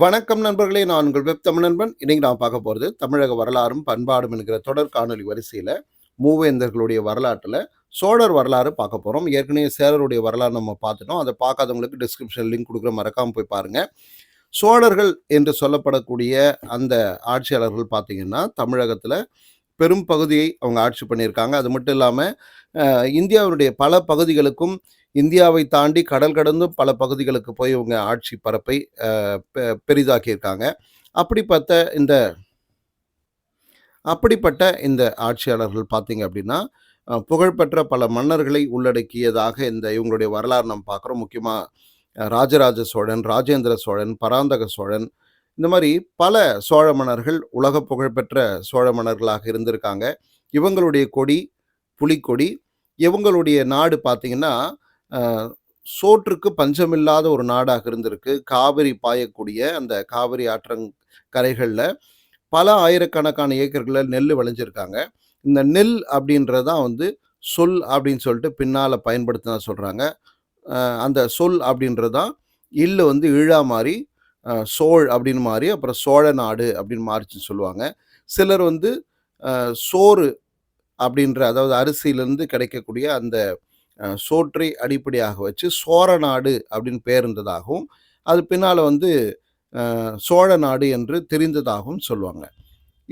வணக்கம் நண்பர்களே நான் உங்கள் வெப் தமிழ் நண்பன். இன்னைக்கு நான் பார்க்க போகிறது தமிழக வரலாறும் பண்பாடும் என்கிற தொடர் காணொலி வரிசையில் மூவேந்தர்களுடைய வரலாற்றில் சோழர் வரலாறு பார்க்க போகிறோம் ஏற்கனவே சேரருடைய வரலாறு நம்ம பார்த்துட்டோம். அதை பார்க்காதவங்களுக்கு டிஸ்கிரிப்ஷன் லிங்க் கொடுக்குற மறக்காமல் போய் பாருங்கள் சோழர்கள் என்று சொல்லப்படக்கூடிய அந்த ஆட்சியாளர்கள் பார்த்தீங்கன்னா தமிழகத்தில் பெரும் பகுதியை அவங்க ஆட்சி பண்ணியிருக்காங்க. அது மட்டும் இல்லாமல் இந்தியாவினுடைய பல பகுதிகளுக்கும் இந்தியாவை தாண்டி கடல் கடந்தும் பல பகுதிகளுக்கு போய் இவங்க ஆட்சி பரப்பை பெ- பெரிதாக்கியிருக்காங்க. அப்படிப்பட்ட இந்த அப்படிப்பட்ட இந்த ஆட்சியாளர்கள் பார்த்தீங்க அப்படின்னா புகழ்பெற்ற பல மன்னர்களை உள்ளடக்கியதாக இந்த இவங்களுடைய வரலாறு நம்ம பார்க்குறோம். முக்கியமாக ராஜராஜ சோழன் ராஜேந்திர சோழன் பராந்தக சோழன் இந்த மாதிரி பல சோழ மன்னர்கள் உலக புகழ்பெற்ற சோழ மன்னர்களாக இருந்திருக்காங்க. இவங்களுடைய கொடி புலிக்கொடி இவங்களுடைய நாடு பார்த்தீங்கன்னா சோற்றுக்கு பஞ்சமில்லாத ஒரு நாடாக இருந்திருக்கு. காவிரி பாயக்கூடிய அந்த காவிரி ஆற்றங்கரைகளில் பல ஆயிரக்கணக்கான ஏக்கர்களில் நெல் விளைஞ்சிருக்காங்க இந்த நெல் அப்படின்றதான் வந்து சொல் அப்படின்னு சொல்லிட்டு பின்னால் பயன்படுத்தினா சொல்கிறாங்க அந்த சொல் அப்படின்றது தான் இல்லு வந்து இழா மாறி சோழ் அப்படின்னு மாறி அப்புறம் சோழ நாடு அப்படின்னு மாறிச்சுன்னு சொல்லுவாங்க. சிலர் வந்து சோறு அப்படின்ற அதாவது அரிசியிலேருந்து கிடைக்கக்கூடிய அந்த சோற்றை அடிப்படையாக வச்சு சோழ நாடு அப்படின்னு பேர் இருந்ததாகவும் அது பின்னால் வந்து சோழ நாடு என்று தெரிந்ததாகவும் சொல்லுவாங்க.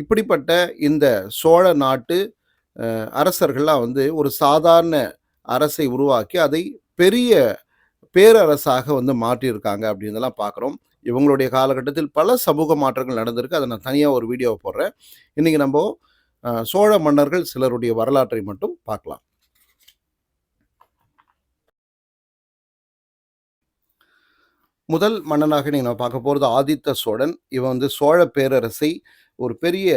இப்படிப்பட்ட இந்த சோழ நாட்டு அரசர்கள்லாம் வந்து ஒரு சாதாரண அரசை உருவாக்கி அதை பெரிய பேரரசாக வந்து மாற்றியிருக்காங்க அப்படின்றதெல்லாம் பார்க்குறோம். இவங்களுடைய காலகட்டத்தில் பல சமூக மாற்றங்கள் நடந்திருக்கு. அதை நான் தனியாக ஒரு வீடியோ போடுறேன். இன்றைக்கி நம்ம சோழ மன்னர்கள் சிலருடைய வரலாற்றை மட்டும் பார்க்கலாம். முதல் மன்னனாக நீங்கள் நம்ம பார்க்க போகிறது ஆதித்த சோழன். இவன் வந்து சோழ பேரரசை ஒரு பெரிய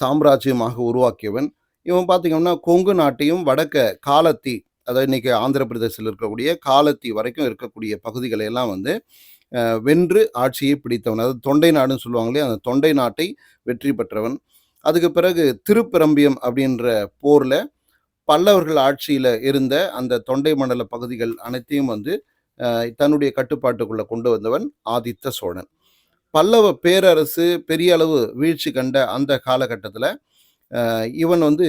சாம்ராஜ்யமாக உருவாக்கியவன். இவன் பார்த்தீங்கன்னா கொங்கு நாட்டையும் வடக்க காலத்தி அதாவது இன்னைக்கு ஆந்திர பிரதேசத்தில் இருக்கக்கூடிய காலத்தி வரைக்கும் இருக்கக்கூடிய பகுதிகளை எல்லாம் வந்து வென்று ஆட்சியை பிடித்தவன். அதாவது தொண்டை நாடுன்னு சொல்லுவாங்களே அந்த தொண்டை நாட்டை வெற்றி பெற்றவன். அதுக்கு பிறகு திருப்பிரம்பியம் அப்படின்ற போரில் பல்லவர்கள் ஆட்சியில் இருந்த அந்த தொண்டை மண்டல பகுதிகள் அனைத்தையும் வந்து தன்னுடைய கட்டுப்பாட்டுக்குள்ளே கொண்டு வந்தவன் ஆதித்த சோழன். பல்லவ பேரரசு பெரிய அளவு வீழ்ச்சி கண்ட அந்த காலகட்டத்தில் இவன் வந்து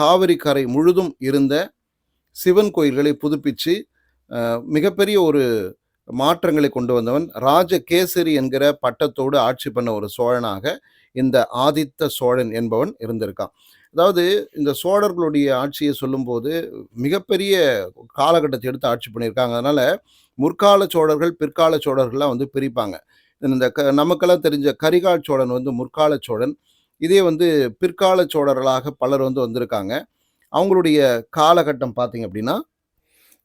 காவிரி கரை முழுதும் இருந்த சிவன் கோயில்களை புதுப்பிச்சு மிகப்பெரிய ஒரு மாற்றங்களை கொண்டு வந்தவன் ராஜகேசரி என்கிற பட்டத்தோடு ஆட்சி பண்ண ஒரு சோழனாக இந்த ஆதித்த சோழன் என்பவன் இருந்திருக்கான். அதாவது இந்த சோழர்களுடைய ஆட்சியை சொல்லும்போது மிகப்பெரிய காலகட்டத்தை எடுத்து ஆட்சி பண்ணியிருக்காங்க. அதனால் முற்கால சோழர்கள் பிற்கால சோழர்கள்லாம் வந்து பிரிப்பாங்க. இந்த க நமக்கெல்லாம் தெரிஞ்ச கரிகால் சோழன் வந்து முற்கால சோழன். இதே வந்து பிற்கால சோழர்களாக பலர் வந்து வந்திருக்காங்க. அவங்களுடைய காலகட்டம் பார்த்தீங்க அப்படின்னா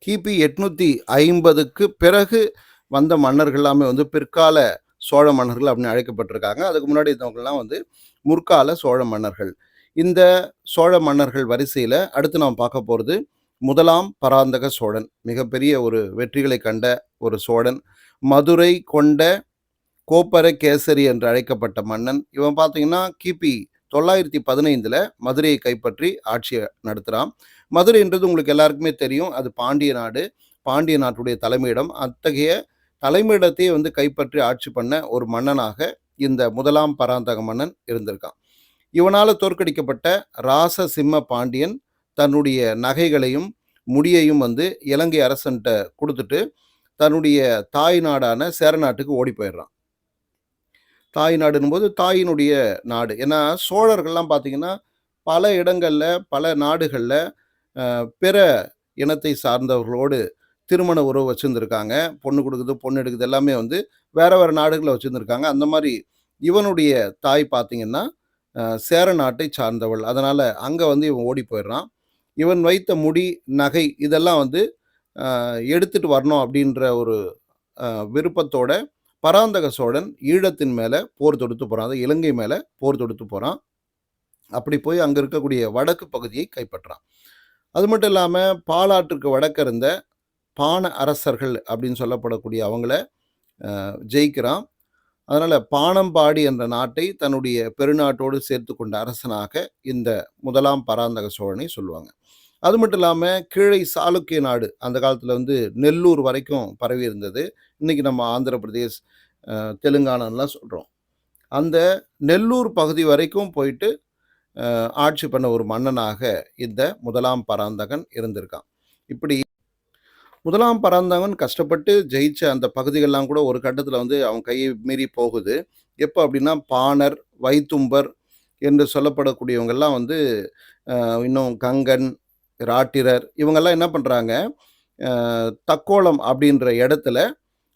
கிபி எட்நூற்றி ஐம்பதுக்கு பிறகு வந்த மன்னர்கள் எல்லாமே வந்து பிற்கால சோழ மன்னர்கள் அப்படின்னு அழைக்கப்பட்டிருக்காங்க. அதுக்கு முன்னாடி இருந்தவங்கலாம் வந்து முற்கால சோழ மன்னர்கள். இந்த சோழ மன்னர்கள் வரிசையில் அடுத்து நாம் பார்க்க போகிறது முதலாம் பராந்தக சோழன். மிகப்பெரிய ஒரு வெற்றிகளை கண்ட ஒரு சோழன். மதுரை கொண்ட கோப்பர கேசரி என்று அழைக்கப்பட்ட மன்னன். இவன் பார்த்தீங்கன்னா கிபி தொள்ளாயிரத்தி பதினைந்தில் மதுரையை கைப்பற்றி ஆட்சியை நடத்துகிறான் மதுரைன்றது உங்களுக்கு எல்லாருக்குமே தெரியும். அது பாண்டிய நாடு. பாண்டிய நாட்டுடைய தலைமையிடம். அத்தகைய தலைமையிடத்தையே வந்து கைப்பற்றி ஆட்சி பண்ண ஒரு மன்னனாக இந்த முதலாம் பராந்தக மன்னன் இருந்திருக்கான். இவனால் தோற்கடிக்கப்பட்ட ராச சிம்ம பாண்டியன் தன்னுடைய நகைகளையும் முடியையும் வந்து இலங்கை அரசன்ட்ட கொடுத்துட்டு தன்னுடைய தாய் நாடான சேரநாட்டுக்கு ஓடி போயிடுறான். தாய் நாடுன்னும் போது தாயினுடைய நாடு. ஏன்னா சோழர்கள்லாம் பார்த்தீங்கன்னா பல இடங்களில் பல நாடுகளில் பிற இனத்தை சார்ந்தவர்களோடு திருமண உறவு வச்சுருந்துருக்காங்க. பொண்ணு கொடுக்குது பொண்ணு எடுக்குது எல்லாமே வந்து வேறு வேறு நாடுகளில் வச்சுருந்துருக்காங்க. அந்த மாதிரி இவனுடைய தாய் பார்த்திங்கன்னா சேர நாட்டை சார்ந்தவள். அதனால் அங்கே வந்து இவன் ஓடி போயிடுறான். இவன் வைத்த முடி நகை இதெல்லாம் வந்து எடுத்துட்டு வரணும் அப்படின்ற ஒரு விருப்பத்தோட பராந்தக சோழன் ஈழத்தின் மேலே போர் தொடுத்து போகிறான் இலங்கை மேலே போர் தொடுத்து போகிறான் அப்படி போய் அங்கே இருக்கக்கூடிய வடக்கு பகுதியை கைப்பற்றான். அது மட்டும் இல்லாமல் பாலாற்றுக்கு வடக்க இருந்த பான அரசர்கள் அப்படின்னு சொல்லப்படக்கூடிய அவங்கள ஜெயிக்கிறான். அதனால் பாணம்பாடி என்ற நாட்டை தன்னுடைய பெருநாட்டோடு சேர்த்து கொண்ட அரசனாக இந்த முதலாம் பராந்தக சோழனை சொல்லுவாங்க. அது மட்டும் இல்லாமல் கீழே சாளுக்கிய நாடு அந்த காலத்தில் வந்து நெல்லூர் வரைக்கும் பரவி இருந்தது. இன்றைக்கி நம்ம ஆந்திர பிரதேஷ் தெலுங்கானாலாம் சொல்கிறோம் அந்த நெல்லூர் பகுதி வரைக்கும் போயிட்டு ஆட்சி பண்ண ஒரு மன்னனாக இந்த முதலாம் பராந்தகன் இருந்திருக்கான். இப்படி முதலாம் பராந்தகன் கஷ்டப்பட்டு ஜெயிச்ச அந்த பகுதிகள்லாம் கூட ஒரு கட்டத்தில் வந்து அவன் கையை மீறி போகுது. எப்போ அப்படின்னா, பாணர், வைத்தும்பர் என்று சொல்லப்படக்கூடியவங்கெல்லாம் வந்து இன்னும் கங்கன், ராட்டிரர் இவங்கெல்லாம் என்ன பண்ணுறாங்க தக்கோளம் தக்கோலம் அப்படின்ற இடத்துல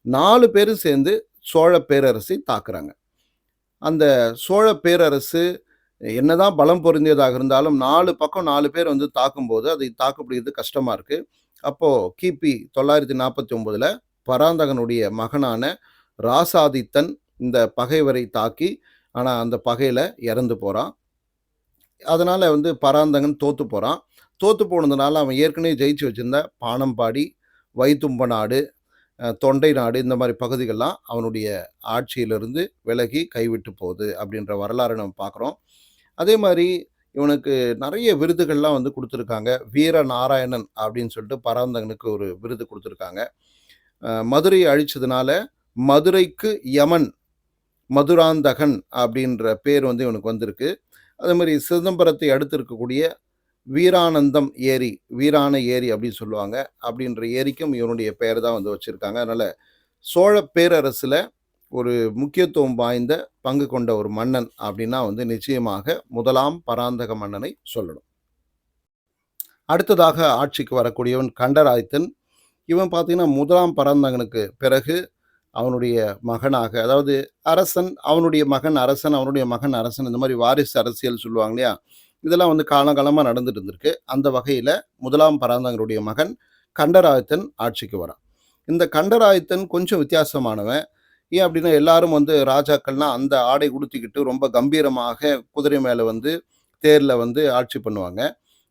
நாலு பேரும் சேர்ந்து சோழ பேரரசை தாக்குறாங்க. அந்த சோழ பேரரசு என்னதான் பலம் பொருந்தியதாக இருந்தாலும் நாலு பக்கம் நாலு பேர் வந்து தாக்கும்போது, அதை கஷ்டமாக இருக்குது அப்போது கிபி தொள்ளாயிரத்தி நாற்பத்தி ஒம்போதில் பராந்தகனுடைய மகனான ராசாதித்தன் இந்த பகைவரை தாக்கி, ஆனால் அந்த பகையில் இறந்து போகிறான் அதனால் வந்து பராந்தகன் தோற்று போகிறான் தோற்று போனதுனால அவன் ஏற்கனவே ஜெயிச்சு வச்சிருந்த பானம்பாடி வைத்தும்ப நாடு, தொண்டை நாடு இந்த மாதிரி பகுதிகள்லாம் அவனுடைய ஆட்சியிலிருந்து விலகி கைவிட்டு போகுது அப்படின்ற வரலாறு நம்ம பார்க்குறோம். அதே மாதிரி இவனுக்கு நிறைய விருதுகள்லாம் வந்து கொடுத்துருக்காங்க வீர நாராயணன் அப்படின்னு சொல்லிட்டு பராந்தகனுக்கு ஒரு விருது கொடுத்துருக்காங்க மதுரையை அழிச்சதுனால மதுரைக்கு யமன், மதுராந்தகன் அப்படின்ற பேர் வந்து இவனுக்கு வந்திருக்கு. அதே மாதிரி சிதம்பரத்தை அடுத்து இருக்கக்கூடிய வீரானந்தம் ஏரி, வீரான ஏரி அப்படின்னு சொல்லுவாங்க. அப்படின்ற ஏரிக்கும் இவனுடைய பெயர் தான் வந்து வச்சுருக்காங்க அதனால் சோழ பேரரசில் ஒரு முக்கியத்துவம் வாய்ந்த பங்கு கொண்ட ஒரு மன்னன் அப்படின்னா வந்து நிச்சயமாக முதலாம் பராந்தக மன்னனை சொல்லணும். அடுத்ததாக ஆட்சிக்கு வரக்கூடியவன் கண்டராதித்தன். இவன் பார்த்தீங்கன்னா, முதலாம் பராந்தகனுக்கு பிறகு அவனுடைய மகனாக அதாவது அரசன், அவனுடைய மகன் அரசன், அவனுடைய மகன் அரசன் இந்த மாதிரி வாரிசு அரசியல் சொல்லுவாங்க இல்லையா? இதெல்லாம் வந்து காலகாலமாக நடந்துட்டு இருந்திருக்கு. அந்த வகையில் முதலாம் பராந்தகனுடைய மகன் கண்டராதித்தன் ஆட்சிக்கு வரான். இந்த கண்டராதித்தன் கொஞ்சம் வித்தியாசமானவன். ஏன் அப்படின்னா, எல்லாரும் வந்து ராஜாக்கள்னால் அந்த ஆடை உடுத்திக்கிட்டு ரொம்ப கம்பீரமாக குதிரை மேலே வந்து தேரில் வந்து ஆட்சி பண்ணுவாங்க.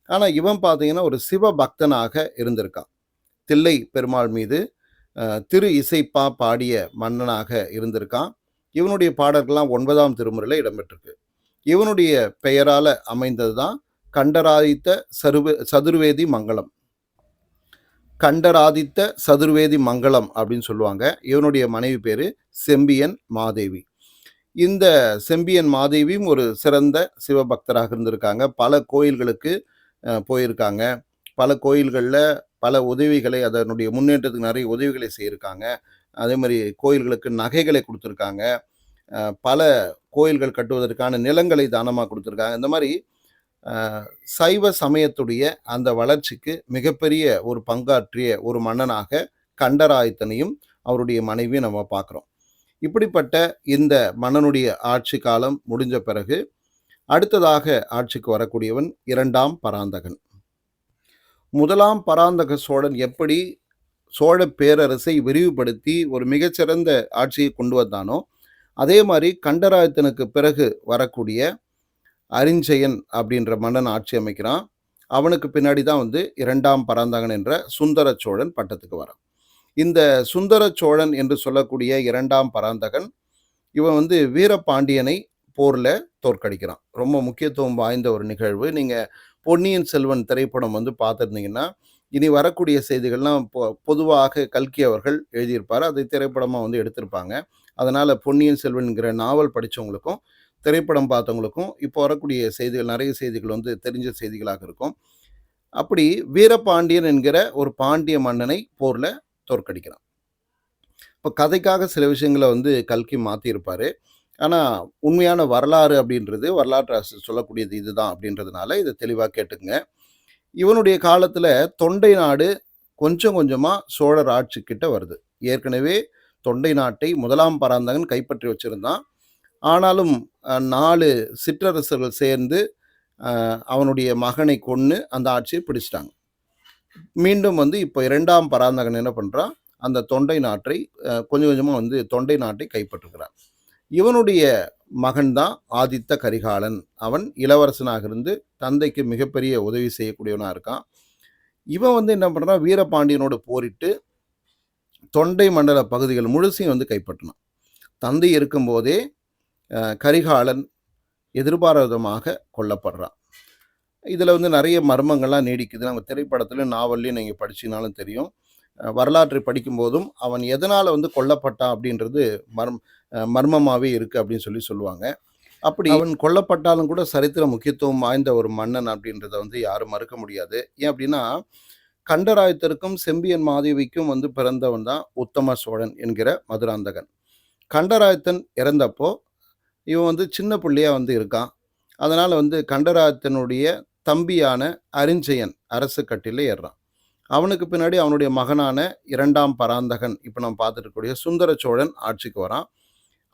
ஆனால் இவன் பார்த்தீங்கன்னா, ஒரு சிவ பக்தனாக இருந்திருக்கான். தில்லை பெருமாள் மீது திரு இசைப்பா பாடிய மன்னனாக இருந்திருக்கான். இவனுடைய பாடல்கள்லாம் ஒன்பதாம் திருமுறையில் இடம்பெற்றிருக்கு. இவனுடைய பெயரால் அமைந்தது தான் கண்டராதித்த சருவ சதுர்வேதி மங்கலம். கண்டராதித்த சதுர்வேதி மங்கலம் அப்படின்னு சொல்லுவாங்க. இவனுடைய மனைவி பேர் செம்பியன் மாதேவி. இந்த செம்பியன் மாதேவியும் ஒரு சிறந்த சிவபக்தராக இருந்திருக்காங்க. பல கோயில்களுக்கு போயிருக்காங்க. பல கோயில்களில் பல உதவிகளை அதனுடைய முன்னேற்றத்துக்கு நிறைய உதவிகளை செய்திருக்காங்க. அதே மாதிரி கோயில்களுக்கு நகைகளை கொடுத்துருக்காங்க பல கோயில்கள் கட்டுவதற்கான நிலங்களை தானமாக கொடுத்துருக்காங்க இந்த மாதிரி சைவ சமயத்துடைய அந்த வளர்ச்சிக்கு மிகப்பெரிய ஒரு பங்காற்றிய ஒரு மன்னனாக கண்டராயத்தனையும் அவருடைய மனைவியும் நம்ம பார்க்குறோம். இப்படிப்பட்ட இந்த மன்னனுடைய ஆட்சி காலம் முடிஞ்ச பிறகு, அடுத்ததாக ஆட்சிக்கு வரக்கூடியவன் இரண்டாம் பராந்தகன். முதலாம் பராந்தக சோழன் எப்படி சோழ பேரரசை விரிவுபடுத்தி ஒரு மிகச்சிறந்த ஆட்சியை கொண்டு வந்தானோ, அதே மாதிரி கண்டராயத்தனுக்கு பிறகு வரக்கூடிய அரிஞ்சயன் அப்படின்ற மன்னன் ஆட்சி அமைக்கிறான். அவனுக்கு பின்னாடி தான் வந்து இரண்டாம் பராந்தகன் என்ற சுந்தர சோழன் பட்டத்துக்கு வரான். இந்த சுந்தர சோழன் என்று சொல்லக்கூடிய இரண்டாம் பராந்தகன், இவன் வந்து வீரபாண்டியனை போரில் தோற்கடிக்கிறான். ரொம்ப முக்கியத்துவம் வாய்ந்த ஒரு நிகழ்வு. நீங்கள் பொன்னியின் செல்வன் திரைப்படம் வந்து பார்த்துருந்தீங்கன்னா இனி வரக்கூடிய செய்திகள்லாம் பொ பொதுவாக கல்கி அவர்கள் எழுதியிருப்பார் அதை திரைப்படமாக வந்து எடுத்திருப்பாங்க. அதனால் பொன்னியின் செல்வன்கிற நாவல் படித்தவங்களுக்கும் திரைப்படம் பார்த்தவங்களுக்கும் இப்போ வரக்கூடிய செய்திகள் நிறைய செய்திகள் வந்து தெரிஞ்ச செய்திகளாக இருக்கும். அப்படி வீரபாண்டியன் என்கிற ஒரு பாண்டிய மன்னனை போரில் தோற்கடிக்கிறான். இப்போ கதைக்காக சில விஷயங்கள வந்து கல்கி மாற்றியிருப்பார் ஆனால் உண்மையான வரலாறு அப்படின்றது வரலாற்று அரசு சொல்லக்கூடியது இதுதான் அப்படின்றதுனால இதை தெளிவாக கேட்டுக்கங்க. இவனுடைய காலத்தில் தொண்டை நாடு கொஞ்சம் கொஞ்சமாக சோழர் ஆட்சிக்கிட்ட வருது. ஏற்கனவே தொண்டை நாட்டை முதலாம் பராந்தகன் கைப்பற்றி வச்சுருந்தான் ஆனாலும் நாலு சிற்றரசர்கள் சேர்ந்து அவனுடைய மகனை கொன்று அந்த ஆட்சியை பிடிச்சிட்டாங்க மீண்டும் வந்து இப்போ இரண்டாம் பராந்தகன் என்ன பண்ணுறான் அந்த தொண்டை நாட்டை கொஞ்சம் கொஞ்சமாக வந்து தொண்டை நாட்டை கைப்பற்றுகிறான். இவனுடைய மகன்தான் ஆதித்த கரிகாலன். அவன் இளவரசனாக இருந்து தந்தைக்கு மிகப்பெரிய உதவி செய்யக்கூடியவனாக இருக்கான். இவன் வந்து என்ன பண்ணுறான் வீரபாண்டியனோடு போரிட்டு தொண்டை மண்டல பகுதிகள் முழுசையும் வந்து கைப்பற்றினான். தந்தை இருக்கும்போதே கரிகாலன் எதிர்பாராதமாக கொல்லப்படுறான். இதில் வந்து நிறைய மர்மங்கள்லாம் நீடிக்குது. நம்ம திரைப்படத்துலையும் நாவல்லையும் நீங்கள் படிச்சீங்கனாலும் தெரியும். வரலாற்றை படிக்கும்போதும், அவன் எதனால் வந்து கொல்லப்பட்டான் அப்படின்றது மர்ம் மர்மமாகவே இருக்குது இருக்கு அப்படின்னு சொல்லி சொல்லுவாங்க. அப்படி அவன் கொல்லப்பட்டாலும் கூட சரித்திர முக்கியத்துவம் வாய்ந்த ஒரு மன்னன் அப்படின்றத வந்து யாரும் மறுக்க முடியாது. ஏன் அப்படின்னா, கண்டராயத்தருக்கும், செம்பியன் மாதேவிக்கும் வந்து பிறந்தவன் தான் உத்தம சோழன் என்கிற மதுராந்தகன். கண்டராயத்தன் இறந்தப்போ, இவன் வந்து சின்ன பிள்ளையாக வந்து இருக்கான். அதனால் வந்து கண்டராஜனுடைய தம்பியான அரிஞ்சயன் அரசு கட்டிலே ஏறுறான். அவனுக்கு பின்னாடி அவனுடைய மகனான இரண்டாம் பராந்தகன், இப்போ நம்ம பார்த்துருக்கக்கூடிய சுந்தர சோழன் ஆட்சிக்கு வரான்.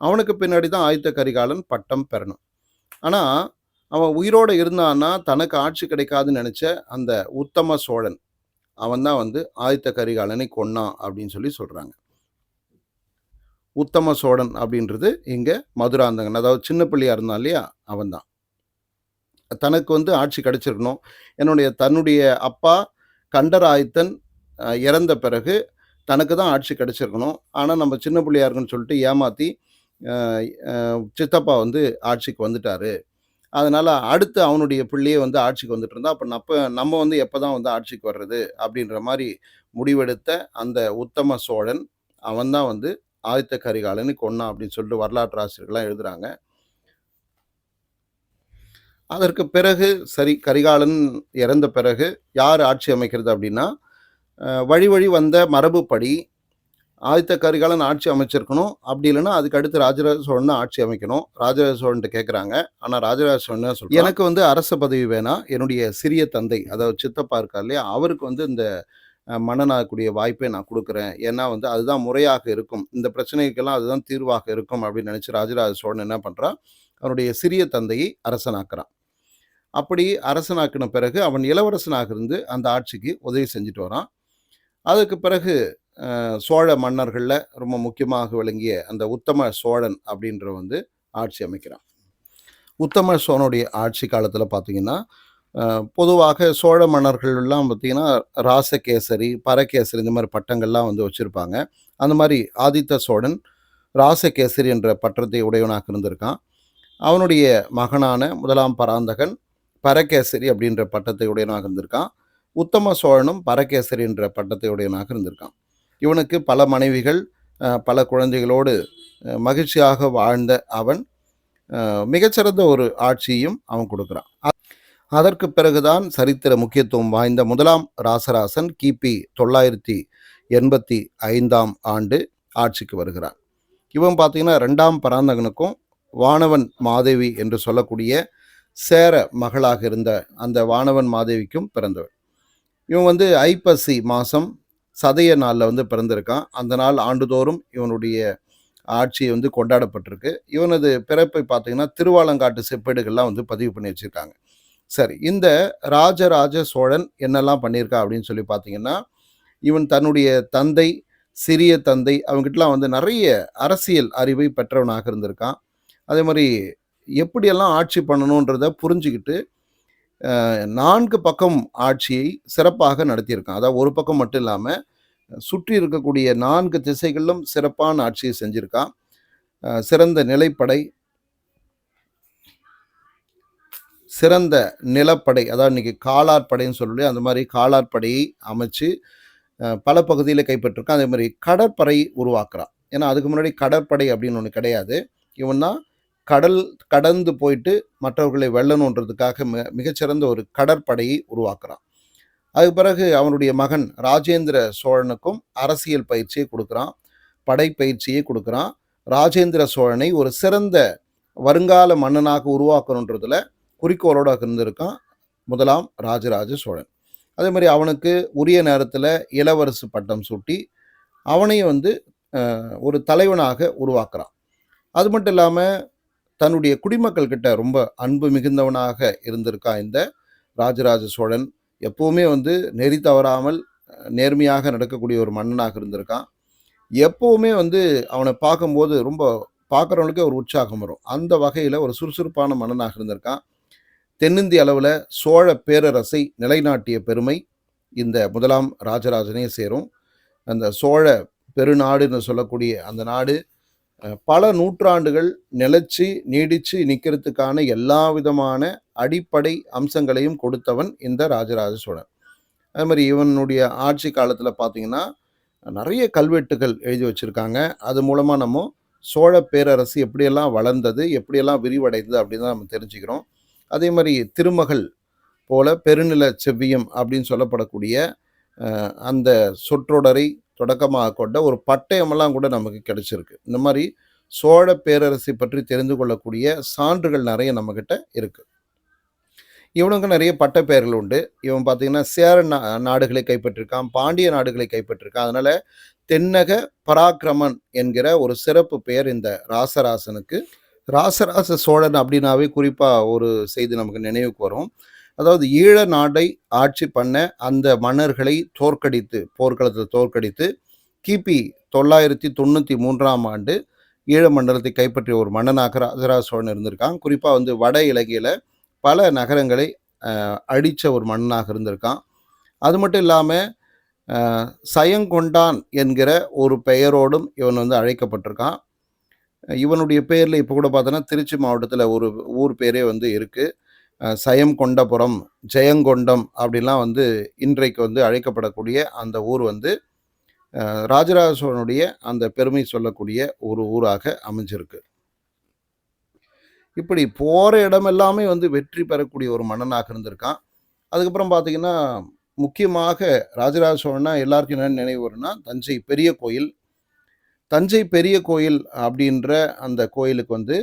அவனுக்கு பின்னாடி தான் ஆயுத்த கரிகாலன் பட்டம் பெறணும். ஆனால் அவன் உயிரோடு இருந்தான்னா, தனக்கு ஆட்சி கிடைக்காதுன்னு நினச்ச அந்த உத்தம சோழன், அவன் தான் வந்து ஆதித்த கரிகாலனை கொன்னான் அப்படின்னு சொல்லி சொல்கிறாங்க உத்தம சோழன் அப்படின்றது இங்கே மதுராந்தகன். அதாவது சின்ன பிள்ளையாக இருந்தான் இல்லையா? அவன் தான். தனக்கு வந்து ஆட்சி கிடைச்சிருக்கணும். என்னுடைய தன்னுடைய அப்பா கண்டராயத்தன் இறந்த பிறகு தனக்கு தான் ஆட்சி கிடைச்சிருக்கணும். ஆனால் நம்ம சின்ன பிள்ளையாக இருக்குன்னு சொல்லிட்டு ஏமாற்றி சித்தப்பா வந்து ஆட்சிக்கு வந்துட்டாரு. அதனால் அடுத்து அவனுடைய பிள்ளையே வந்து ஆட்சிக்கு வந்துட்டு இருந்தா, அப்போ நப்ப நம்ம வந்து எப்போ தான் வந்து ஆட்சிக்கு வர்றது? அப்படின்ற மாதிரி முடிவெடுத்த அந்த உத்தம சோழன், அவன் தான் வந்து ஆதித்த கரிகாலனை கொன்னான் அப்படின்னு சொல்லிட்டு வரலாற்று ஆசிரியர்கள்லாம் எழுதுறாங்க. அதற்கு பிறகு சரி கரிகாலன் இறந்த பிறகு யார் ஆட்சி அமைக்கிறது அப்படின்னா, வழி வழி வந்த மரபுப்படி ஆதித்த கரிகாலன் ஆட்சி அமைச்சிருக்கணும். அப்படி இல்லைன்னா அதுக்கு அடுத்து ராஜராஜ சோழன் தான் ஆட்சி அமைக்கணும். ராஜராஜ சோழன்ட்டு கேட்குறாங்க. ஆனால் ராஜராஜ சோழன் தான் "எனக்கு வந்து அரச பதவி வேணாம். என்னுடைய சிறிய தந்தை, அதாவது சித்தப்பா இருக்கார் இல்லையா? அவருக்கு வந்து இந்த மன்னன் மன்னனாகக்கூடிய வாய்ப்பை நான் கொடுக்குறேன் ஏன்னா வந்து அதுதான் முறையாக இருக்கும். இந்த பிரச்சனைக்கெல்லாம் அதுதான் தீர்வாக இருக்கும்." அப்படின்னு நினச்சி ராஜராஜ சோழன் என்ன பண்ணுறான் அவனுடைய சிறிய தந்தையை அரசனாக்குறான். அப்படி அரசனாக்கின பிறகு அவன் இளவரசனாக இருந்து அந்த ஆட்சிக்கு உதவி செஞ்சுட்டு வரான். அதுக்கு பிறகு சோழ மன்னர்களில் ரொம்ப முக்கியமாக விளங்கிய அந்த உத்தம சோழன் அப்படின்ற வந்து ஆட்சி அமைக்கிறான். உத்தம சோழனுடைய ஆட்சி காலத்தில் பார்த்தீங்கன்னா, பொதுவாக சோழ மன்னர்கள்லாம் பார்த்தீங்கன்னா, ராசகேசரி, பரகேசரி இந்த மாதிரி பட்டங்கள்லாம் வந்து வச்சுருப்பாங்க அந்த மாதிரி ஆதித்த சோழன் ராசகேசரி என்ற பட்டத்தை உடையவனாக இருந்திருக்கான். அவனுடைய மகனான முதலாம் பராந்தகன் பரகேசரி அப்படின்ற பட்டத்தை உடையவனாக இருந்திருக்கான். உத்தம சோழனும் பரகேசரி என்ற பட்டத்தை உடையவனாக இருந்திருக்கான். இவனுக்கு பல மனைவிகள், பல குழந்தைகளோடு மகிழ்ச்சியாக வாழ்ந்த அவன், மிகச்சிறந்த ஒரு ஆட்சியையும் அவன் கொடுக்குறான் அதற்கு பிறகு தான் சரித்திர முக்கியத்துவம் வாய்ந்த முதலாம் ராசராசன் கிபி 985ஆம் ஆண்டு ஆட்சிக்கு வருகிறான். இவன் பார்த்தீங்கன்னா, ரெண்டாம் பராந்தகனுக்கும் வானவன் மாதேவி என்று சொல்லக்கூடிய சேர மகளாக இருந்த அந்த வானவன் மாதேவிக்கும் பிறந்தவர் இவன் வந்து ஐப்பசி மாதம் சதய நாளில் வந்து பிறந்திருக்கான். அந்த நாள் ஆண்டுதோறும் இவனுடைய ஆட்சி வந்து கொண்டாடப்பட்டிருக்கு. இவனது பிறப்பை பார்த்தீங்கன்னா, திருவாலங்காட்டு செப்பேடுகள்லாம் வந்து பதிவு பண்ணி வச்சுருக்காங்க சரி, இந்த ராஜராஜ சோழன் என்னெல்லாம் பண்ணியிருக்கா அப்படின்னு சொல்லி பார்த்தீங்கன்னா, இவன் தன்னுடைய தந்தை, சிறிய தந்தை அவங்ககிட்டலாம் வந்து நிறைய அரசியல் அறிவை பெற்றவனாக இருந்திருக்கான். அதே மாதிரி எப்படியெல்லாம் ஆட்சி பண்ணணுன்றத புரிஞ்சுக்கிட்டு நான்கு பக்கம் ஆட்சியை சிறப்பாக நடத்தியிருக்கான். அதாவது ஒரு பக்கம் மட்டும் இல்லாமல் சுற்றி இருக்கக்கூடிய நான்கு திசைகளிலும் சிறப்பான ஆட்சியை செஞ்சுருக்கான் சிறந்த நிலைப்படை சிறந்த நிலப்படை, அதாவது இன்னைக்கு காலாட்படைன்னு சொல்லி அந்த மாதிரி காலாட்படையை அமைச்சு, பல பகுதியில் கைப்பற்றிருக்கான். அதே மாதிரி கடற்படை உருவாக்குறான். ஏன்னா, அதுக்கு முன்னாடி கடற்படை அப்படின்னு ஒன்று கிடையாது. இவன் தான் கடல் கடந்து போயிட்டு மற்றவர்களை வெல்லணுன்றதுக்காக மி மிகச்சிறந்த ஒரு கடற்படையை உருவாக்குறான். அதுக்கு பிறகு அவனுடைய மகன் ராஜேந்திர சோழனுக்கும் அரசியல் பயிற்சியை கொடுக்குறான் படைப்பயிற்சியை கொடுக்குறான் ராஜேந்திர சோழனை ஒரு சிறந்த வருங்கால மன்னனாக உருவாக்கணுன்றதில் குறிக்கோளோட இருந்திருக்கான் முதலாம் ராஜராஜ சோழன். அதே மாதிரி அவனுக்கு உரிய நேரத்தில் இளவரசு பட்டம் சூட்டி, அவனையும் வந்து ஒரு தலைவனாக உருவாக்குறான். அது மட்டும் இல்லாமல் தன்னுடைய குடிமக்கள் கிட்ட ரொம்ப அன்பு மிகுந்தவனாக இருந்திருக்கான் இந்த ராஜராஜ சோழன். எப்போவுமே வந்து நெறி தவறாமல் நேர்மையாக நடக்கக்கூடிய ஒரு மன்னனாக இருந்திருக்கான். எப்போவுமே வந்து அவனை பார்க்கும்போது ரொம்ப பார்க்குறவங்களுக்கே ஒரு உற்சாகம் வரும். அந்த வகையில் ஒரு சுறுசுறுப்பான மன்னனாக இருந்திருக்கான். தென்னிந்திய அளவில் சோழ பேரரசை நிலைநாட்டிய பெருமை இந்த முதலாம் ராஜராஜனே சேரும். அந்த சோழ பெருநாடுன்னு சொல்லக்கூடிய அந்த நாடு, பல நூற்றாண்டுகள் நிலைச்சு, நீடிச்சு நிற்கிறதுக்கான எல்லா விதமான அடிப்படை அம்சங்களையும் கொடுத்தவன் இந்த ராஜராஜ சோழன். அது மாதிரி இவனுடைய ஆட்சி காலத்தில் பார்த்தீங்கன்னா, நிறைய கல்வெட்டுகள் எழுதி வச்சுருக்காங்க அது மூலமாக நம்ம சோழ பேரரசு எப்படியெல்லாம் வளர்ந்தது, எப்படியெல்லாம் விரிவடைந்தது அப்படின்னு தான் நம்ம தெரிஞ்சுக்கிறோம். அதே மாதிரி திருமகள் போல பெருநில செவ்வியம் அப்படின்னு சொல்லப்படக்கூடிய அந்த சொற்றொடரை தொடக்கமாக கொண்ட ஒரு பட்டயமெல்லாம் கூட நமக்கு கிடைச்சிருக்கு. இந்த மாதிரி சோழ பேரரசை பற்றி தெரிந்து கொள்ளக்கூடிய சான்றுகள் நிறைய நம்மகிட்ட இருக்கு. இவனுக்கு நிறைய பட்டப்பெயர்கள் உண்டு. இவன் பார்த்தீங்கன்னா, சேர நா நாடுகளை கைப்பற்றிருக்கான் பாண்டிய நாடுகளை கைப்பற்றிருக்கான் அதனால தென்னக பராக்கிரமன் என்கிற ஒரு சிறப்பு பெயர் இந்த ராசராசனுக்கு. ராசராச சோழன் அப்படின்னாவே குறிப்பாக ஒரு செய்தி நமக்கு நினைவுக்கு வரும். அதாவது ஈழ நாடை ஆட்சி பண்ண அந்த மன்னர்களை தோற்கடித்து, போர்க்களத்தில் தோற்கடித்து, கிபி 993ஆம் ஆண்டு ஈழ மண்டலத்தை கைப்பற்றிய ஒரு மன்னனாக ராஜராஜ சோழன் இருந்திருக்கான். குறிப்பாக வந்து வட இலங்கையில் பல நகரங்களை அ அழிச்ச ஒரு மன்னனாக இருந்திருக்கான். அது மட்டும் இல்லாமல் சயங்கொண்டான் என்கிற ஒரு பெயரோடும் இவன் வந்து அழைக்கப்பட்டிருக்கான். இவனுடைய பேரில் இப்போ கூட பார்த்தோன்னா, திருச்சி மாவட்டத்தில் ஒரு ஊர் பேரே வந்து இருக்குது சயம் கொண்டபுரம் ஜெயங்கொண்டம் அப்படிலாம் வந்து இன்றைக்கு வந்து அழைக்கப்படக்கூடிய அந்த ஊர் வந்து ராஜராஜ சோழனுடைய அந்த பெருமை சொல்லக்கூடிய ஒரு ஊராக அமைஞ்சிருக்கு. இப்படி போகிற இடமெல்லாமே வந்து வெற்றி பெறக்கூடிய ஒரு மன்னனாக இருந்திருக்கான். அதுக்கப்புறம் பார்த்தீங்கன்னா, முக்கியமாக ராஜராஜ சோழனா எல்லாருக்கும் என்ன நினைவு வரும்னா, தஞ்சை பெரிய கோயில். தஞ்சை பெரிய கோயில் அப்படின்ற அந்த கோயிலுக்கு வந்து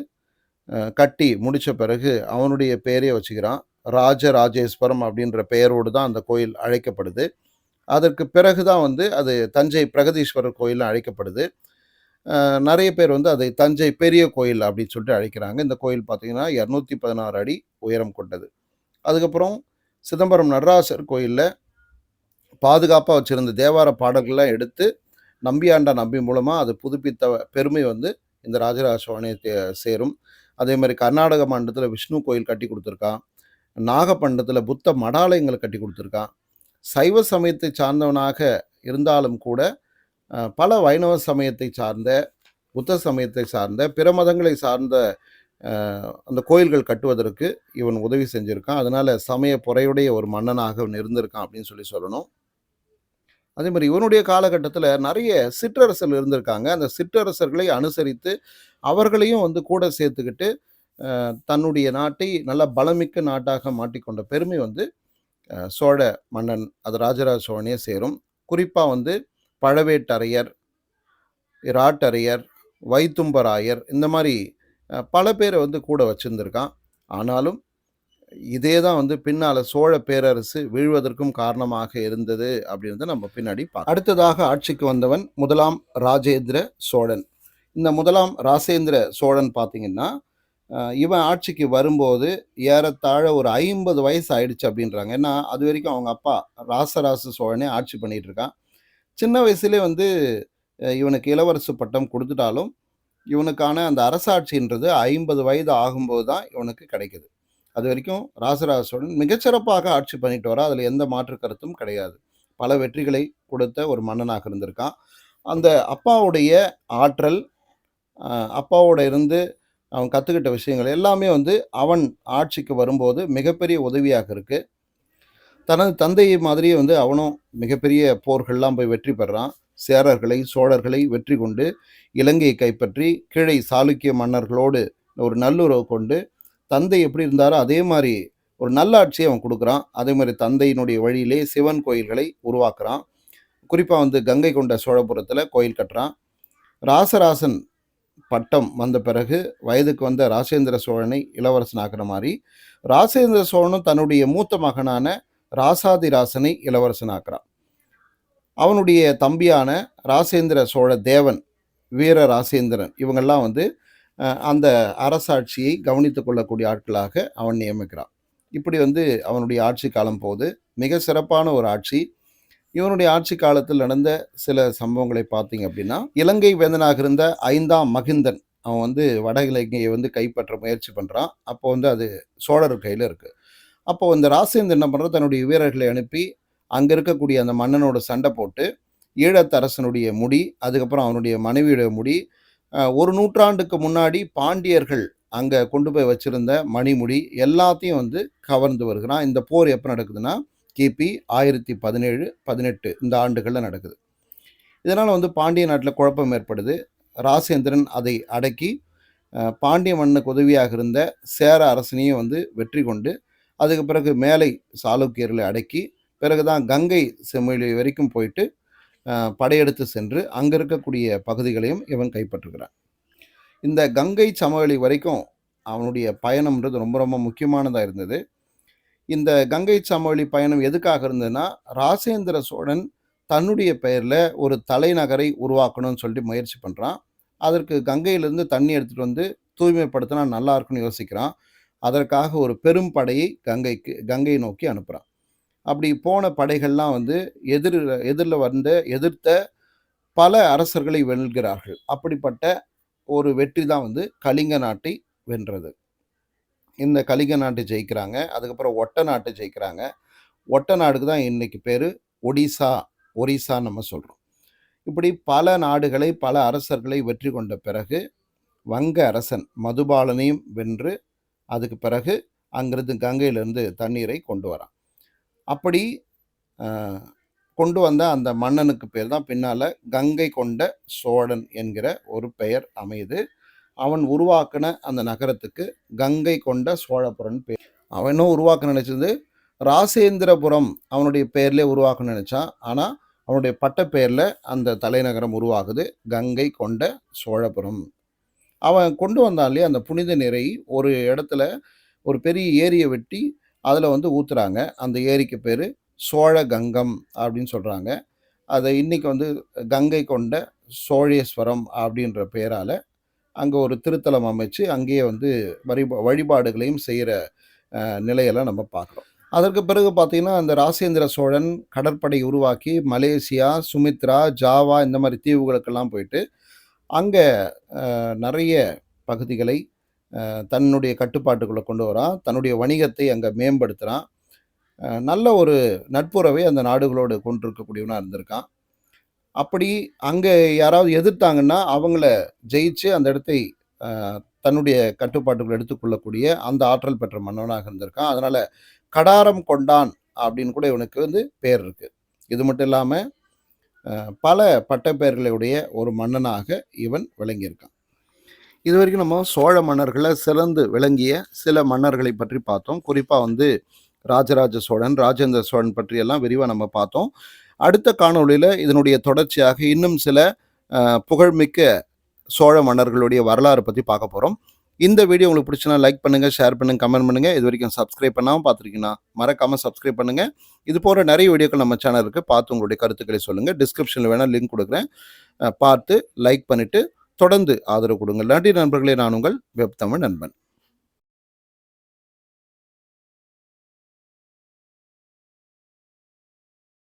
கட்டி முடித்த பிறகு அவனுடைய பெயரே வச்சுக்கிறான். ராஜராஜேஸ்வரம் அப்படின்ற பெயரோடு தான் அந்த கோயில் அழைக்கப்படுது. அதற்கு பிறகு தான் வந்து அது தஞ்சை பிரகதீஸ்வரர் கோயில் அழைக்கப்படுது. நிறைய பேர் வந்து அதை தஞ்சை பெரிய கோயில் அப்படின்னு சொல்லிட்டு அழைக்கிறாங்க. இந்த கோயில் பார்த்தீங்கன்னா, 216 அடி உயரம் கொண்டது. அதுக்கப்புறம் சிதம்பரம் நடராசர் கோயிலில் பாதுகாப்பாக வச்சுருந்த தேவார பாடல்கள்லாம் எடுத்து, நம்பியாண்ட நம்பி மூலமாக அது புதுப்பித்த பெருமை வந்து இந்த ராஜராஜ சோழனை சேரும். அதே மாதிரி கர்நாடக மாநிலத்தில் விஷ்ணு கோயில் கட்டி கொடுத்துருக்கான் நாகப்பண்டத்தில் புத்த மடாலயங்கள் கட்டிக் கொடுத்துருக்கான் சைவ சமயத்தை சார்ந்தவனாக இருந்தாலும் கூட, பல வைணவ சமயத்தை சார்ந்த, புத்த சமயத்தை சார்ந்த, பிற மதங்களை சார்ந்த அந்த கோயில்கள் கட்டுவதற்கு இவன் உதவி செஞ்சுருக்கான் அதனால் சமய பொறையுடைய ஒரு மன்னனாக இவன் இருந்திருக்கான் அப்படின்னு சொல்லி சொல்லணும். அதே மாதிரி இவனுடைய காலகட்டத்தில் நிறைய சிற்றரசர்கள் இருந்திருக்காங்க. அந்த சிற்றரசர்களை அனுசரித்து, அவர்களையும் வந்து கூட சேர்த்துக்கிட்டு, தன்னுடைய நாட்டை நல்ல பலமிக்க நாட்டாக மாட்டிக்கொண்ட பெருமை வந்து சோழ மன்னன் அது ராஜராஜ சோழனே சேரும். குறிப்பாக வந்து பழவேட்டரையர், இராட்டரையர், வைத்தும்பராயர் இந்த மாதிரி பல பேரை வந்து கூட வச்சுருந்துருக்கான் ஆனாலும், இதே தான் வந்து பின்னால சோழ பேரரசு வீழ்வதற்கும் காரணமாக இருந்தது அப்படின்றத நம்ம பின்னாடி அடுத்ததாக ஆட்சிக்கு வந்தவன் முதலாம் ராஜேந்திர சோழன். இந்த முதலாம் ராசேந்திர சோழன் பார்த்தீங்கன்னா, இவன் ஆட்சிக்கு வரும்போது ஏறத்தாழ ஒரு 50 வயசு ஆயிடுச்சு அப்படின்றாங்க. ஏன்னா, அதுவரைக்கும் அவங்க அப்பா ராசராச சோழனே ஆட்சி பண்ணிட்டு இருக்கான். சின்ன வயசுலேயே வந்து இவனுக்கு இளவரசு பட்டம் கொடுத்துட்டாலும் இவனுக்கான அந்த அரசாட்சின்றது 50 வயது ஆகும்போது தான் இவனுக்கு கிடைக்குது. அதுவரைக்கும் ராசராச சோழன் மிகச்சிறப்பாக ஆட்சி பண்ணிட்டு வரா அதில் எந்த மாற்று கருத்தும் கிடையாது. பல வெற்றிகளை கொடுத்த ஒரு மன்னனாக இருந்திருக்கான். அந்த அப்பாவுடைய ஆற்றல், அப்பாவோட இருந்து அவன் கற்றுக்கிட்ட விஷயங்கள் எல்லாமே வந்து அவன் ஆட்சிக்கு வரும்போது மிகப்பெரிய உதவியாக இருக்குது தனது தந்தையை மாதிரியே வந்து அவனும் மிகப்பெரிய போர்கள்லாம் போய் வெற்றி பெறான் சேரர்களை, சோழர்களை வெற்றி கொண்டு, இலங்கையை கைப்பற்றி, கீழை சாளுக்கிய மன்னர்களோடு ஒரு நல்லுறவு கொண்டு, தந்தை எப்படி இருந்தாரோ அதே மாதிரி ஒரு நல்லாட்சிய அவன் கொடுக்குறான் அதே மாதிரி தந்தையினுடைய வழியிலே சிவன் கோயில்களை உருவாக்குறான். குறிப்பாக வந்து கங்கை கொண்ட சோழபுரத்தில் கோயில் கட்டுறான். ராசராசன் பட்டம் வந்த பிறகு வயதுக்கு வந்த ராசேந்திர சோழனை இளவரசன் ஆக்குற மாதிரி ராசேந்திர சோழனும் தன்னுடைய மூத்த மகனான ராசாதிராசனை இளவரசன் ஆக்குறான். அவனுடைய தம்பியான ராசேந்திர சோழ தேவன், வீர ராசேந்திரன் இவங்கெல்லாம் வந்து அந்த அரசாட்சியை கவனித்து கொள்ளக்கூடிய ஆட்களாக அவன் நியமிக்கிறான். இப்படி வந்து அவனுடைய ஆட்சி காலம் போது மிக சிறப்பான ஒரு ஆட்சி. இவனுடைய ஆட்சி காலத்தில் நடந்த சில சம்பவங்களை பார்த்தீங்க அப்படின்னா, இலங்கை வேந்தனாக இருந்த ஐந்தாம் மகிந்தன் அவன் வந்து வட இலங்கையை வந்து கைப்பற்ற முயற்சி பண்ணுறான் அப்போ வந்து அது சோழர் கையில் இருக்குது அப்போ இந்த ராசேந்திரன் என்ன பண்றான், தன்னுடைய வீரர்களை அனுப்பி, அங்கே இருக்கக்கூடிய அந்த மன்னனோட சண்டை போட்டு, ஈழத்தரசனுடைய முடி, அதுக்கப்புறம் அவனுடைய மனைவியுடைய முடி, ஒரு நூற்றாண்டுக்கு முன்னாடி பாண்டியர்கள் அங்கே கொண்டு போய் வச்சிருந்த மணிமுடி எல்லாத்தையும் வந்து கவர்ந்து வருகிறான். இந்த போர் எப்போ நடக்குதுன்னா, கிபி 1017, 18 இந்த ஆண்டுகளில் நடக்குது. இதனால் வந்து பாண்டிய நாட்டில் குழப்பம் ஏற்படுது ராசேந்திரன் அதை அடக்கி பாண்டிய மண்ணுக்கு உதவியாக இருந்த சேர அரசனையும் வந்து வெற்றி கொண்டு அதுக்கு பிறகு மேலை சாளுக்கியர்களை அடக்கி பிறகுதான் கங்கை செம்மொழி வரைக்கும் போயிட்டு படையெடுத்து சென்று அங்கே இருக்கக்கூடிய பகுதிகளையும் இவன் கைப்பற்றுகிறான். இந்த கங்கை சமவெளி வரைக்கும் அவனுடைய பயணம்ன்றது ரொம்ப ரொம்ப முக்கியமானதாக இருந்தது. இந்த கங்கை சமவெளி பயணம் எதுக்காக இருந்ததுன்னா ராசேந்திர சோழன் தன்னுடைய பெயரில் ஒரு தலைநகரை உருவாக்கணும்னு சொல்லிட்டு முயற்சி பண்ணுறான் அதற்கு கங்கையிலேருந்து தண்ணி எடுத்துகிட்டு வந்து தூய்மைப்படுத்தினா நல்லா இருக்குன்னு யோசிக்கிறான். அதற்காக ஒரு பெரும் படையை கங்கைக்கு கங்கையை நோக்கி அனுப்புகிறான் அப்படி போன படைகள்லாம் வந்து எதிர் எதிரில் வந்து எதிர்த்த பல அரசர்களை வெல்கிறார்கள். அப்படிப்பட்ட ஒரு வெற்றி தான் வந்து கலிங்க நாட்டை வென்றது. இந்த கலிங்க நாட்டை ஜெயிக்கிறாங்க. அதுக்கப்புறம் ஒட்ட நாட்டை ஜெயிக்கிறாங்க. ஒட்ட நாடுக்கு தான் இன்றைக்கி பேர் ஒடிசா ஒரிசா நம்ம சொல்கிறோம் இப்படி பல நாடுகளை பல அரசர்களை வெற்றி கொண்ட பிறகு வங்க அரசன் மதுபாலனையும் வென்று அதுக்கு பிறகு அங்கிருந்து கங்கையிலிருந்து தண்ணீரை கொண்டு வரான். அப்படி கொண்டு வந்த அந்த மன்னனுக்கு பேர் தான் பின்னால் கங்கை கொண்ட சோழன் என்கிற ஒரு பெயர் அமையுது. அவன் உருவாக்கின அந்த நகரத்துக்கு கங்கை கொண்ட சோழபுரன் பேர். அவனும் உருவாக்க நினச்சது? ராசேந்திரபுரம் அவனுடைய பெயர்லேயே உருவாக்க நினச்சான். ஆனால் அவனுடைய பட்ட பெயரில் அந்த தலைநகரம் உருவாகுது கங்கை கொண்ட சோழபுரம். அவன் கொண்டு வந்தாலே அந்த புனித நிறை ஒரு இடத்துல ஒரு பெரிய ஏரியை வெட்டி அதில் வந்து ஊற்றுறாங்க அந்த ஏரிக்கு பேர் சோழ கங்கம் அப்படின்னு சொல்கிறாங்க அதை இன்னைக்கு வந்து கங்கை கொண்ட சோழேஸ்வரம் அப்படின்ற பெயரால் அங்கே ஒரு திருத்தலம் அமைச்சு அங்கேயே வந்து வழிபா வழிபாடுகளையும் செய்கிற நிலையெல்லாம் நம்ம பார்க்குறோம். அதற்கு பிறகு பார்த்திங்கன்னா அந்த ராசேந்திர சோழன் கடற்படை உருவாக்கி மலேசியா சுமித்ரா ஜாவா இந்த மாதிரி தீவுகளுக்கெல்லாம் போயிட்டு அங்கே நிறைய பகுதிகளை தன்னுடைய கட்டுப்பாட்டுக்குள்ளே கொண்டு வரான். தன்னுடைய வணிகத்தை அங்கே மேம்படுத்துகிறான் நல்ல ஒரு நட்புறவை அந்த நாடுகளோடு கொண்டிருக்கக்கூடியவனாக இருந்திருக்கான். அப்படி அங்கே யாராவது எதிர்த்தாங்கன்னா அவங்கள ஜெயிச்சு அந்த இடத்தை தன்னுடைய கட்டுப்பாட்டுக்குள் எடுத்துக்கொள்ளக்கூடிய அந்த ஆற்றல் பெற்ற மன்னனாக இருந்திருக்கான். அதனால் கடாரம் கொண்டான் அப்படின்னு கூட இவனுக்கு வந்து பேர் இருக்குது இது மட்டும் இல்லாமல் பல பட்டப்பெயர்களுடைய ஒரு மன்னனாக இவன் விளங்கியிருக்கான். இது வரைக்கும் நம்ம சோழ மன்னர்களை சிறந்து விளங்கிய சில மன்னர்களை பற்றி பார்த்தோம். குறிப்பாக வந்து ராஜராஜ சோழன் ராஜேந்திர சோழன் பற்றியெல்லாம் விரிவாக நம்ம பார்த்தோம். அடுத்த காணொளியில் இதனுடைய தொடர்ச்சியாக இன்னும் சில புகழ்மிக்க சோழ மன்னர்களுடைய வரலாறு பற்றி பார்க்க போகிறோம் இந்த வீடியோ உங்களுக்கு பிடிச்சுன்னா லைக் பண்ணுங்கள் ஷேர் பண்ணுங்கள் கமெண்ட் பண்ணுங்கள் இது வரைக்கும் சப்ஸ்கிரைப் பண்ணாமல் பார்த்துருக்கீங்கன்னா மறக்காமல் சப்ஸ்கிரைப் பண்ணுங்கள் இது போன்ற நிறைய வீடியோக்கள் நம்ம சேனல் இருக்குது பார்த்து உங்களுடைய கருத்துக்களை சொல்லுங்கள் டிஸ்கிரிப்ஷனில் வேணால் லிங்க் கொடுக்குறேன். பார்த்து லைக் பண்ணிவிட்டு தொடர்ந்து ஆதரவு கொடுங்க நன்றி நண்பர்களே. நான் உங்கள் வெப் தமிழ் நண்பன்.